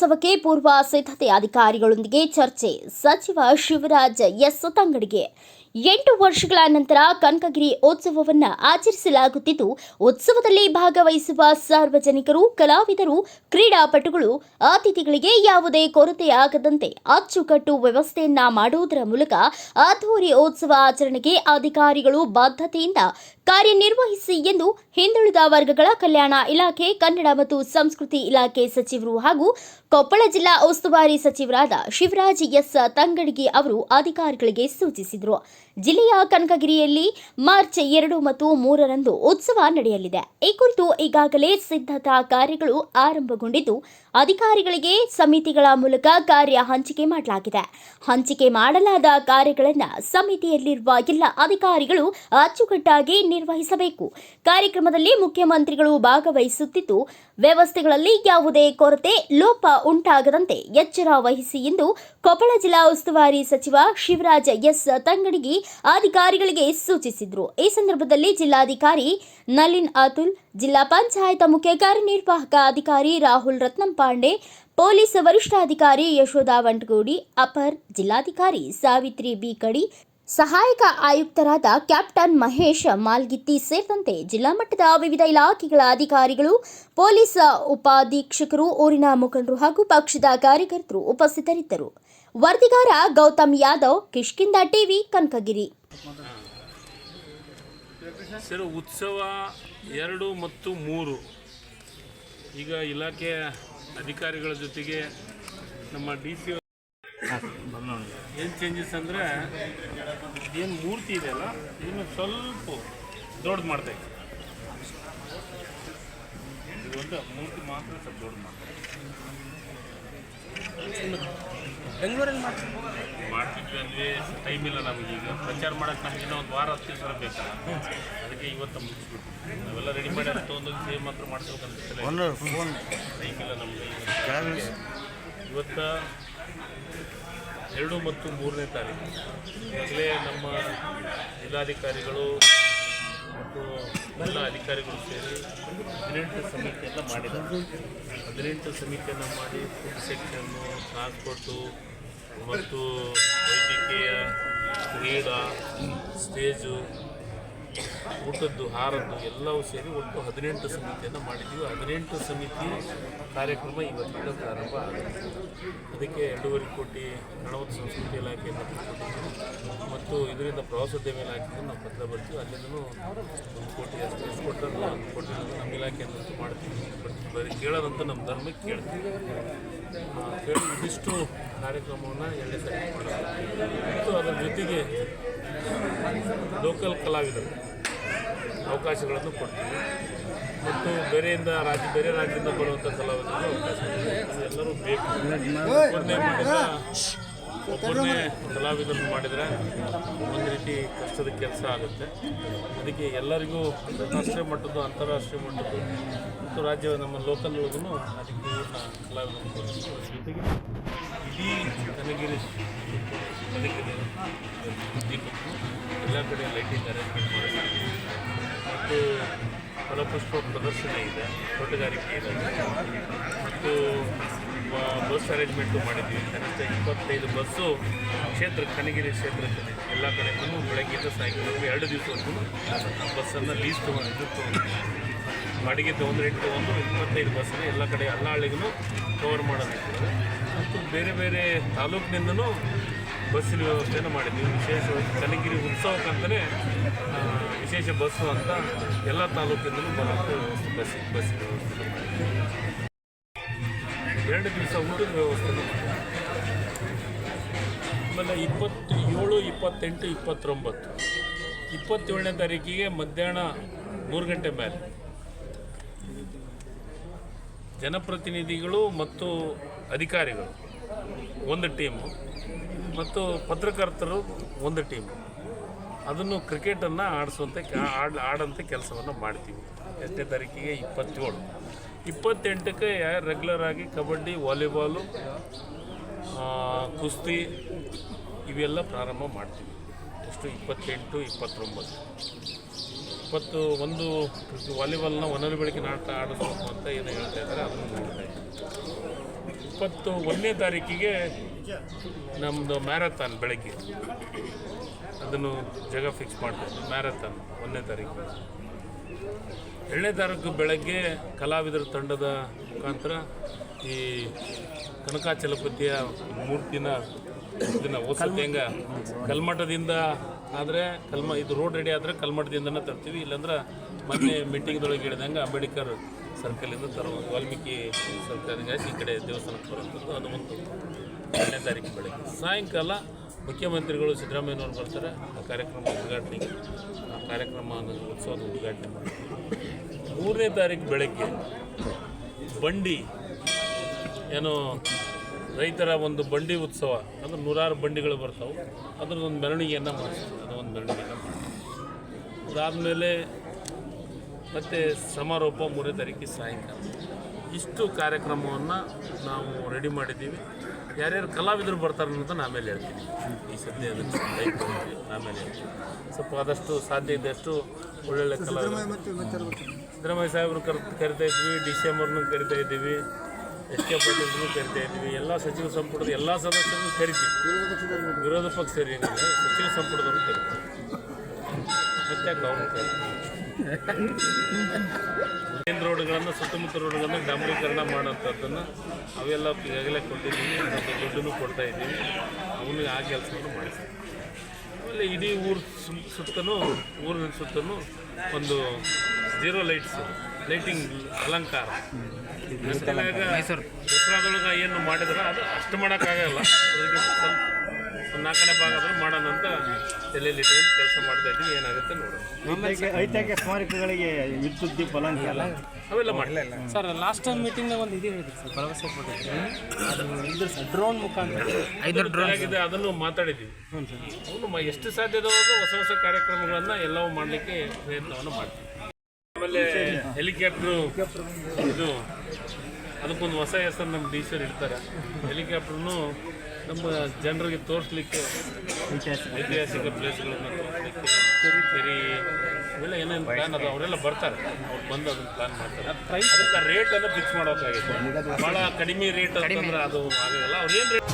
ಉತ್ಸವಕ್ಕೆ ಪೂರ್ವ ಸಿದ್ಧತೆ ಅಧಿಕಾರಿಗಳೊಂದಿಗೆ ಚರ್ಚೆ. ಸಚಿವ ಶಿವರಾಜ್ ಎಸ್ ತಂಗಡಿಗೆ ಎಂಟು ವರ್ಷಗಳ ನಂತರ ಕನಕಗಿರಿ ಉತ್ಸವವನ್ನು ಆಚರಿಸಲಾಗುತ್ತಿದ್ದು, ಉತ್ಸವದಲ್ಲಿ ಭಾಗವಹಿಸುವ ಸಾರ್ವಜನಿಕರು, ಕಲಾವಿದರು, ಕ್ರೀಡಾಪಟುಗಳು, ಅತಿಥಿಗಳಿಗೆ ಯಾವುದೇ ಕೊರತೆಯಾಗದಂತೆ ಅಚ್ಚುಕಟ್ಟು ವ್ಯವಸ್ಥೆಯನ್ನ ಮಾಡುವುದರ ಮೂಲಕ ಅದ್ದೂರಿ ಉತ್ಸವ ಆಚರಣೆಗೆ ಅಧಿಕಾರಿಗಳು ಬದ್ಧತೆಯಿಂದ ಕಾರ್ಯನಿರ್ವಹಿಸಿ ಎಂದು ಹಿಂದುಳಿದ ವರ್ಗಗಳ ಕಲ್ಯಾಣ ಇಲಾಖೆ, ಕನ್ನಡ ಮತ್ತು ಸಂಸ್ಕೃತಿ ಇಲಾಖೆ ಸಚಿವರು ಹಾಗೂ ಕೊಪ್ಪಳ ಜಿಲ್ಲಾ ಉಸ್ತುವಾರಿ ಸಚಿವರಾದ ಶಿವರಾಜ್ ಎಸ್ ತಂಗಡಗಿ ಅವರು ಅಧಿಕಾರಿಗಳಿಗೆ ಸೂಚಿಸಿದರು. ಜಿಲ್ಲೆಯ ಕನಕಗಿರಿಯಲ್ಲಿ ಮಾರ್ಚ್ ಎರಡು ಮತ್ತು ಮೂರರಂದು ಉತ್ಸವ ನಡೆಯಲಿದೆ. ಈ ಕುರಿತು ಈಗಾಗಲೇ ಸಿದ್ಧತಾ ಕಾರ್ಯಗಳು ಆರಂಭಗೊಂಡಿದ್ದು, ಅಧಿಕಾರಿಗಳಿಗೆ ಸಮಿತಿಗಳ ಮೂಲಕ ಕಾರ್ಯ ಹಂಚಿಕೆ ಮಾಡಲಾಗಿದೆ. ಹಂಚಿಕೆ ಮಾಡಲಾದ ಕಾರ್ಯಗಳನ್ನು ಸಮಿತಿಯಲ್ಲಿರುವ ಎಲ್ಲ ಅಧಿಕಾರಿಗಳು ಅಚ್ಚುಕಟ್ಟಾಗಿ ನಿರ್ವಹಿಸಬೇಕು. ಕಾರ್ಯಕ್ರಮದಲ್ಲಿ ಮುಖ್ಯಮಂತ್ರಿಗಳು ಭಾಗವಹಿಸುತ್ತಿದ್ದು, ವ್ಯವಸ್ಥೆಗಳಲ್ಲಿ ಯಾವುದೇ ಕೊರತೆ, ಲೋಪ ಉಂಟಾಗದಂತೆ ಎಚ್ಚರ ವಹಿಸಿ ಎಂದು ಕೊಪ್ಪಳ ಜಿಲ್ಲಾ ಉಸ್ತುವಾರಿ ಸಚಿವ ಶಿವರಾಜ ಎಸ್. ತಂಗಡಿಗಿ ಅಧಿಕಾರಿಗಳಿಗೆ ಸೂಚಿಸಿದರು. ಈ ಸಂದರ್ಭದಲ್ಲಿ ಜಿಲ್ಲಾಧಿಕಾರಿ ನಲಿನ್ ಅತುಲ್, ಜಿಲ್ಲಾ ಪಂಚಾಯತ್ ಮುಖ್ಯ ಕಾರ್ಯನಿರ್ವಾಹಕ ಅಧಿಕಾರಿ ರಾಹುಲ್ ರತ್ನಂ ಪಾಂಡೆ ಪೊಲೀಸ್ ವರಿಷ್ಠಾಧಿಕಾರಿ ಯಶೋಧ ವಂಟಗೋಡಿ, ಅಪರ್ ಜಿಲ್ಲಾಧಿಕಾರಿ ಸಾವಿತ್ರಿ ಬಿ ಕಡಿ ಸಹಾಯಕ ಆಯುಕ್ತರಾದ ಕ್ಯಾಪ್ಟನ್ ಮಹೇಶ್ ಮಾಲ್ಗಿತ್ತಿ ಸೇರಿದಂತೆ ಜಿಲ್ಲಾ ಮಟ್ಟದ ವಿವಿಧ ಇಲಾಖೆಗಳ ಅಧಿಕಾರಿಗಳು, ಪೊಲೀಸ್ ಉಪಾಧೀಕ್ಷಕರು, ಊರಿನ ಮುಖಂಡರು ಹಾಗೂ ಪಕ್ಷದ ಕಾರ್ಯಕರ್ತರು ಉಪಸ್ಥಿತರಿದ್ದರು. ವರದಿಗಾರ ಗೌತಮ್ ಯಾದವ್ ಕಿಷ್ಕಿಂದ ಟಿವಿ, ಕನಕಗಿರಿ. ಉತ್ಸವ ಎರಡು ಮತ್ತು ಮೂರು. ಈಗ ಇಲಾಖೆ ಅಧಿಕಾರಿಗಳ ಜೊತೆಗೆ ನಮ್ಮ ಡಿ ಸಿ ಏನು ಚೇಂಜಸ್ ಅಂದರೆ ಏನು ಮೂರ್ತಿ ಇದೆಯಲ್ಲ ಇದನ್ನು ಸ್ವಲ್ಪ ದೊಡ್ಡ ಮಾಡ್ತಾ ಇದೆ ಇದು ಒಂದು ಮೂರ್ತಿ ಮಾತ್ರ ಸ್ವಲ್ಪ ದೊಡ್ಡ ಮಾಡ್ತಾ ಬೆಂಗಳೂರಲ್ಲಿ ಮಾಡ್ತೀವಿ ಮಾಡ್ತಿದ್ವಿ ಅಂದರೆ ಟೈಮ್ ಇಲ್ಲ ಈಗ. ಪ್ರಚಾರ ಮಾಡೋಕ್ಕೆ ನಮ್ಗೆ ಇನ್ನೂ ಒಂದು ವಾರ ಹತ್ತು ದಿವಸ ಬೇಕಲ್ಲ ಅದಕ್ಕೆ ಇವತ್ತು ಮುಗಿಸ್ಬಿಟ್ಟು ನಾವೆಲ್ಲ ರೆಡಿ ಮಾಡಿ ಅಂತ ತೊಗೊಂಡೋಗಿ ಸೇವ್ ಮಾತ್ರ ಮಾಡ್ಸ್ಬೇಕಂತ ಟೈಮ್ ಇಲ್ಲ ನಮಗೆ. ಇವತ್ತು ಎರಡು ಮತ್ತು ಮೂರನೇ ತಾರೀಕು. ಈಗಾಗಲೇ ನಮ್ಮ ಜಿಲ್ಲಾಧಿಕಾರಿಗಳು ಮತ್ತು ಎಲ್ಲ ಅಧಿಕಾರಿಗಳು ಸೇರಿ ಹದಿನೆಂಟು ಸಮಿತಿಯನ್ನು ಮಾಡಿದ್ದಾರೆ. ಹದಿನೆಂಟು ಸಮಿತಿಯನ್ನು ಮಾಡಿ ಫುಡ್ ಸೆಕ್ಷನ್ನು ಟ್ರಾನ್ಸ್ಪೋರ್ಟು ಮತ್ತು ವೈದ್ಯಕೀಯ, ಕ್ರೀಡಾ ಸ್ಟೇಜು ಊಟದ್ದು, ಹಾರದ್ದು ಎಲ್ಲವೂ ಸೇರಿ ಒಟ್ಟು ಹದಿನೆಂಟು ಸಮಿತಿಯನ್ನು ಮಾಡಿದ್ದೀವಿ. ಹದಿನೆಂಟು ಸಮಿತಿ ಕಾರ್ಯಕ್ರಮ ಇವತ್ತಿಂದ ಪ್ರಾರಂಭ ಆಗಿದೆ ಅದಕ್ಕೆ ಎರಡೂವರೆ ಕೋಟಿ ಮತ್ತು ಸಂಸ್ಕೃತಿ ಕೊಟ್ಟಿದ್ದೀವಿ ಮತ್ತು ಇದರಿಂದ ಪ್ರವಾಸೋದ್ಯಮ ಇಲಾಖೆಯನ್ನು ನಾವು ಪತ್ರ ಬರ್ತೀವಿ. ಅಲ್ಲಿಂದನೂ ಒಂದು ಕೋಟಿ ಅಷ್ಟು ಎಷ್ಟು ಕೊಟ್ಟರು ಒಂದು ಕೋಟಿ ನಮ್ಮ ಇಲಾಖೆಯನ್ನು ಮಾಡ್ತೀವಿ. ಬಟ್ ಬರೀ ಕೇಳೋದಂತ ನಮ್ಮ ಧರ್ಮಕ್ಕೆ ಕೇಳ್ತೀವಿ. ಕೇಳಿ ಇದಿಷ್ಟು ಕಾರ್ಯಕ್ರಮವನ್ನು ಎರಡನೇ ಸರಿ ಮತ್ತು ಅದರ ಜೊತೆಗೆ ಲೋಕಲ್ ಕಲಾವಿದರು ಅವಕಾಶಗಳನ್ನು ಕೊಡ್ತೀವಿ. ಮತ್ತು ಬೇರೆಯಿಂದ ರಾಜ್ಯ, ಬೇರೆ ರಾಜ್ಯದಿಂದ ಬರುವಂಥ ಕಲಾವಿದರು. ಎಲ್ಲರೂ ಬೇಕು. ಒಬ್ಬರನ್ನೇ ಮಾಡಿದ್ರೆ ಒಬ್ಬರನ್ನೇ ಕಲಾವಿದರನ್ನು ಮಾಡಿದರೆ ಒಂದು ರೀತಿ ಕಷ್ಟದ ಕೆಲಸ ಆಗುತ್ತೆ. ಅದಕ್ಕೆ ಎಲ್ಲರಿಗೂ ರಾಷ್ಟ್ರೀಯ ಮಟ್ಟದ್ದು, ಅಂತಾರಾಷ್ಟ್ರೀಯ ಮಟ್ಟದ್ದು, ಮತ್ತು ರಾಜ್ಯ ನಮ್ಮ ಲೋಕಲ್ ಒಳಗೂ ಅದಕ್ಕೆ ಕಲಾವಿದರನ್ನು ಜೊತೆಗೆ ಕನಗಿರಿ ಕನಗಿರಿ ಎಲ್ಲ ಕಡೆ ಲೈಟಿಂಗ್ ಅರೇಂಜ್ಮೆಂಟ್ ಮಾಡಿದ್ದೀವಿ ಮತ್ತು ಫಲಪುಷ್ಪ ಪ್ರದರ್ಶನ ಇದೆ ತೋಟಗಾರಿಕೆ ಇದೆ ಮತ್ತು ಬಸ್ ಅರೇಂಜ್ಮೆಂಟು ಮಾಡಿದ್ವಿ ಕನಿಷ್ಠ ಇಪ್ಪತ್ತೈದು ಬಸ್ಸು ಕ್ಷೇತ್ರ ಕನಗಿರಿ ಕ್ಷೇತ್ರಕ್ಕೆ ಎಲ್ಲ ಕಡೆಗೂ ಬೆಳಗ್ಗೆಯಿಂದ ಸಾಯಂಕಾಲ ಎರಡು ದಿವಸವರೆಗೂ ಬಸ್ಸನ್ನು ಲೀಸ್ ತೊಗೊಂಡು ತೊಗೊಂಡು ಬಾಡಿಗೆ ತೊಗೊಂಡು ರೇಟ್ ಒಂದು ಇಪ್ಪತ್ತೈದು ಬಸ್ಸನ್ನು ಎಲ್ಲ ಕಡೆ ಎಲ್ಲ ಹಳ್ಳಿಗೂ ಕವರ್ ಮಾಡೋದಿರ್ತದೆ ಮತ್ತು ಬೇರೆ ಬೇರೆ ತಾಲೂಕಿನಿಂದನೂ ಬಸ್ಸಿನ ವ್ಯವಸ್ಥೆಯನ್ನು ಮಾಡಿದ್ವಿ. ವಿಶೇಷವಾಗಿ ಚನ್ನಗಿರಿ ಉತ್ಸವಕ್ಕಂತಲೇ ವಿಶೇಷ ಬಸ್ಸು ಅಂತ ಎಲ್ಲ ತಾಲೂಕಿಂದಲೂ ಬರೋದು ಬಸ್ಸಿನ ಬಸ್ಸಿನ ವ್ಯವಸ್ಥೆ ಎರಡು ದಿವಸ ಊಟದ ವ್ಯವಸ್ಥೆ ಆಮೇಲೆ ಇಪ್ಪತ್ತು ಏಳು ಇಪ್ಪತ್ತೆಂಟು, ಇಪ್ಪತ್ತೊಂಬತ್ತು. ಇಪ್ಪತ್ತೇಳನೇ ತಾರೀಕಿಗೆ ಮಧ್ಯಾಹ್ನ ಮೂರು ಗಂಟೆ ಮೇಲೆ. ಜನಪ್ರತಿನಿಧಿಗಳು ಮತ್ತು ಅಧಿಕಾರಿಗಳು, ಒಂದು ಟೀಮು. ಮತ್ತು ಪತ್ರಕರ್ತರು, ಒಂದು ಟೀಮು. ಅದನ್ನು ಕ್ರಿಕೆಟನ್ನು ಆಡಿಸುವಂಥ ಆಡ್ ಆಡೋಂಥ ಕೆಲಸವನ್ನು ಮಾಡ್ತೀವಿ. ಎಷ್ಟನೇ ತಾರೀಕಿಗೆ? ಇಪ್ಪತ್ತೇಳು. ಇಪ್ಪತ್ತೆಂಟಕ್ಕೆ ರೆಗ್ಯುಲರ್ ಆಗಿ ಕಬಡ್ಡಿ, ವಾಲಿಬಾಲು ಕುಸ್ತಿ ಇವೆಲ್ಲ ಪ್ರಾರಂಭ ಮಾಡ್ತೀವಿ. ಎಷ್ಟು? ಇಪ್ಪತ್ತೆಂಟು, ಇಪ್ಪತ್ತೊಂಬತ್ತು. ಇಪ್ಪತ್ತು ಒಂದು ವಾಲಿಬಾಲ್ನ ಒಂದನೇ ಬೆಳಕಿನ ಆಟ ಆಡಿಸ್ಬೇಕು ಅಂತ ಏನು ಹೇಳ್ತಾ ಇದ್ದಾರೆ ಅದನ್ನು ನೋಡ್ತಾ ಇಪ್ಪತ್ತು ಒಂದನೇ ತಾರೀಕಿಗೆ ನಮ್ಮದು ಮ್ಯಾರಥಾನ್ ಬೆಳಗ್ಗೆ. ಅದನ್ನು ಜಾಗ ಫಿಕ್ಸ್ ಮಾಡ್ತೇವೆ ಮ್ಯಾರಥಾನ್ ಒಂದನೇ ತಾರೀಕು. ಎರಡನೇ ತಾರೀಕು ಬೆಳಗ್ಗೆ ಕಲಾವಿದರ ತಂಡದ ಮುಖಾಂತರ ಈ ಕನಕಾಚಲಪತಿಯ ಮೂರ್ತಿನ ಇದನ್ನು ಹೊಸ ಕಲ್ಮಠದಿಂದ ಆದರೆ ಕಲ್ಮ ಇದು ರೋಡ್ ರೆಡಿ ಆದರೆ ಕಲ್ಮಠದಿಂದನೇ ತರ್ತೀವಿ. ಇಲ್ಲಾಂದ್ರೆ ಮೊನ್ನೆ ಮೀಟಿಂಗ್ದೊಳಗೆ ಹೇಳಿದಂಗೆ ಅಂಬೇಡ್ಕರ್ ಸರ್ಕಲಿಂದ ತರೋ ವಾಲ್ಮೀಕಿ ಸರ್ಕಲ್ಗೆ ಈ ಕಡೆ ದೇವಸ್ಥಾನಕ್ಕೆ ಬರುವಂಥದ್ದು. ಅದು ಒಂದು ಎರಡನೇ ತಾರೀಕು ಬೆಳಗ್ಗೆ. ಸಾಯಂಕಾಲ ಮುಖ್ಯಮಂತ್ರಿಗಳು ಸಿದ್ದರಾಮಯ್ಯನವರು ಬರ್ತಾರೆ. ಆ ಕಾರ್ಯಕ್ರಮ ಉದ್ಘಾಟನೆಗೆ ಆ ಕಾರ್ಯಕ್ರಮ ಉತ್ಸವದ ಉದ್ಘಾಟನೆ ಮಾಡ್ತೀವಿ ಮೂರನೇ ತಾರೀಕು ಬೆಳಗ್ಗೆ ಬಂಡಿ ಏನೋ ರೈತರ ಒಂದು ಬಂಡಿ ಉತ್ಸವ ಅಂದ್ರೆ ನೂರಾರು ಬಂಡಿಗಳು ಬರ್ತಾವೆ. ಅದ್ರದ್ದೊಂದು ಮೆರವಣಿಗೆಯನ್ನು ಮಾಡಿಸ್ತೀವಿ ಅದೊಂದು ಮೆರವಣಿಗೆಯನ್ನು ಮಾಡ್ತೀವಿ ಅದಾದಮೇಲೆ ಮತ್ತು ಸಮಾರೋಪ ಮೂರನೇ ತಾರೀಕು ಸಾಯಂಕಾಲ. ಇಷ್ಟು ಕಾರ್ಯಕ್ರಮವನ್ನು ನಾವು ರೆಡಿ ಮಾಡಿದ್ದೀವಿ. ಯಾರ್ಯಾರು ಕಲಾವಿದರು ಬರ್ತಾರೆ ಅನ್ನೋದನ್ನು ಆಮೇಲೆ ಹೇಳ್ತೀನಿ. ಈ ಸದ್ಯ ಅದಕ್ಕೆ ಲೈಕ್ ಆಮೇಲೆ ಹೇಳ್ತೀನಿ. ಸ್ವಲ್ಪ ಆದಷ್ಟು ಸಾಧ್ಯ ಇದ್ದಷ್ಟು ಒಳ್ಳೊಳ್ಳೆ ಕಲಾವಿದರು. ಸಿದ್ದರಾಮಯ್ಯ ಸಾಹೇಬ್ರು ಕರ್ ಕರಿತಾ ಇದ್ವಿ ಡಿ ಸಿ ಎಂ ಅವ್ರನ್ನೂ ಕರಿತಾ ಇದ್ದೀವಿ. ಎಸ್ ಕೆ ಕರಿತಾ ಇದ್ವಿ. ಎಲ್ಲ ಸಚಿವ ಸಂಪುಟದ ಎಲ್ಲ ಸದಸ್ಯರು ಕರಿತೀವಿ ವಿರೋಧ ಪಕ್ಷ ಸರಿ ಸಚಿವ ಸಂಪುಟದವರು ಕರಿತೀವಿ ಮತ್ತೆ ಮೇನ್ ರೋಡ್ಗಳನ್ನು, ಸುತ್ತಮುತ್ತ ರೋಡ್ಗಳನ್ನು ಡಾಂಬರೀಕರಣ ಮಾಡೋಂಥದ್ದನ್ನು ಅವೆಲ್ಲ ಈಗಾಗಲೇ ಕೊಟ್ಟಿದ್ದೀವಿ. ಮತ್ತು ದುಡ್ಡನ್ನು ಕೊಡ್ತಾ ಇದ್ದೀವಿ. ಅವನಿಗೆ ಆ ಕೆಲಸವನ್ನು ಮಾಡಿಸ್ತೀವಿ ಆಮೇಲೆ ಇಡೀ ಊರು ಸುತ್ತಲೂ ಊರಿನ ಸುತ್ತಲೂ ಒಂದು ಜೀರೋ ಲೈಟ್ಸ್ ಲೈಟಿಂಗ್ ಅಲಂಕಾರ. ದಸರಾದೊಳಗೆ ಏನು ಮಾಡಿದ್ರೆ ಅದು ಅಷ್ಟು ಮಾಡೋಕ್ಕಾಗಲ್ಲ ಅದಕ್ಕೆ ಸ್ವಲ್ಪ ಒಂದು ನಾಲ್ಕನೇ ಭಾಗ ಆದರೂ ಮಾಡೋಣ ಅಂತ ಎಲ್ಲೆಲ್ಲಿ ಇಟ್ಕೊಂಡು ಕೆಲಸ ಮಾಡ್ತಾ ಇದ್ದೀವಿ ಏನಾಗುತ್ತೆ ನೋಡೋಣ. ಐತಿಹಾಸಿಕ- ಐತಿಹಾಸಿಕ ಸ್ಮಾರಕಗಳಿಗೆ ವಿದ್ಯುತ್ ದೀಪ ಅಲಂಕಾರ ಅವೆಲ್ಲ ಮಾಡಲಿಲ್ಲ ಸರ್ ಲಾಸ್ಟ್ ಟೈಮ್ ಮೀಟಿಂಗ್ನಾಗ ಒಂದು ಇದು ಹೇಳಿದ್ರು ಸರ್ ಭರವಸೆ ಕೊಟ್ಟಿದ್ರು. ಅದು ಇದ್ರ ಸರ್ ಡ್ರೋನ್ ಮುಖಾಂತರ. ಐದು ಆಗಿದೆ ಅದನ್ನು ಮಾತಾಡಿದ್ದೀವಿ. ಹ್ಞೂ ಸರ್. ಅವನು ಮ- ಎಷ್ಟು ಸಾಧ್ಯದವರೆಗೂ ಹೊಸ ಹೊಸ ಕಾರ್ಯಕ್ರಮಗಳನ್ನು ಎಲ್ಲವೂ ಮಾಡಲಿಕ್ಕೆ ಪ್ರಯತ್ನವನ್ನು ಮಾಡ್ತೀವಿ. ಆಮೇಲೆ ಹೆಲಿಕಾಪ್ಟ್ರು ಇದು ಅದಕ್ಕೊಂದು ಹೊಸ ಹೆಸರು ನಮ್ಮ ಡಿ ಸಿ ಇಡ್ತಾರೆ. ಹೆಲಿಕಾಪ್ಟ್ರನ್ನು ನಮ್ಮ ಜನರಿಗೆ ತೋರಿಸ್ಲಿಕ್ಕೆ ಐತಿಹಾಸಿಕ ಪ್ಲೇಸ್ಗಳನ್ನು ತೋರಿಸ್ಲಿಕ್ಕೆ ಸರಿ ಇವೆಲ್ಲ ಏನೇನು ಪ್ಲಾನ್ ಅದು? ಅವರೆಲ್ಲ ಬರ್ತಾರೆ. ಅವ್ರು ಬಂದು ಅದನ್ನು ಪ್ಲಾನ್ ಮಾಡ್ತಾರೆ. ಅದಕ್ಕೆ ರೇಟನ್ನು ಫಿಕ್ಸ್ ಮಾಡೋಕ್ಕಾಗಿತ್ತು. ಭಾಳ ಕಡಿಮೆ ರೇಟ್ ಅಂತಂದ್ರೆ ಅದು ಆಗಲ್ಲ ಅವ್ರು ಏನು ರೇಟ್